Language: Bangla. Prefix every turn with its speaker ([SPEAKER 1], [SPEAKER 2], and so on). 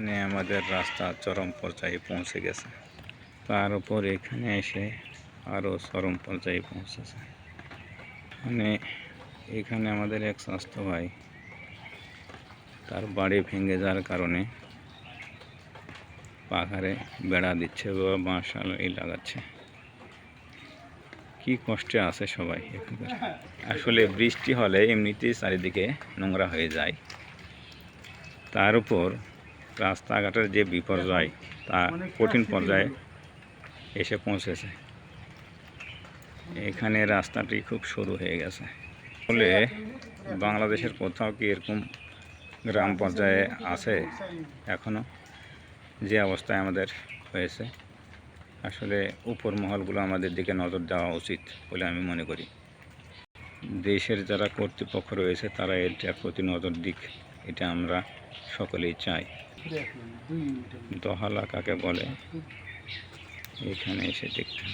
[SPEAKER 1] এখানে আমাদের রাস্তা চরম পর্যায়ে পৌঁছে গেছে। তার উপর এখানে এসে আরও চরম পর্যায়ে পৌঁছেছে। মানে এখানে আমাদের এক স্বাস্থ্য ভাই, তার বাড়ি ভেঙে যাওয়ার কারণে পাহাড়ে বেড়া দিচ্ছে বা বাঁশাল এই লাগাচ্ছে। কি কষ্টে আছে সবাই আসলে বৃষ্টি হলে এমনিতেই চারিদিকে নোংরা হয়ে যায়। তার উপর রাস্তাঘাটের যে বিপর্যয়, তা কঠিন পর্যায়ে এসে পৌঁছেছে। এখানে রাস্তাটি খুব সরু হয়ে গেছে। ফলে বাংলাদেশের কোথাও কি এরকম গ্রাম পর্যায়ে আছে এখনও যে অবস্থায় আমাদের হয়েছে। আসলে উপর মহলগুলো আমাদের দিকে নজর দেওয়া উচিত বলে আমি মনে করি। দেশের যারা কর্তৃপক্ষ রয়েছে, তারা এটার প্রতি নজর দিক, এটা আমরা সকলেই চাই। দহালা কাকে বলে? এখানে এসে দেখতে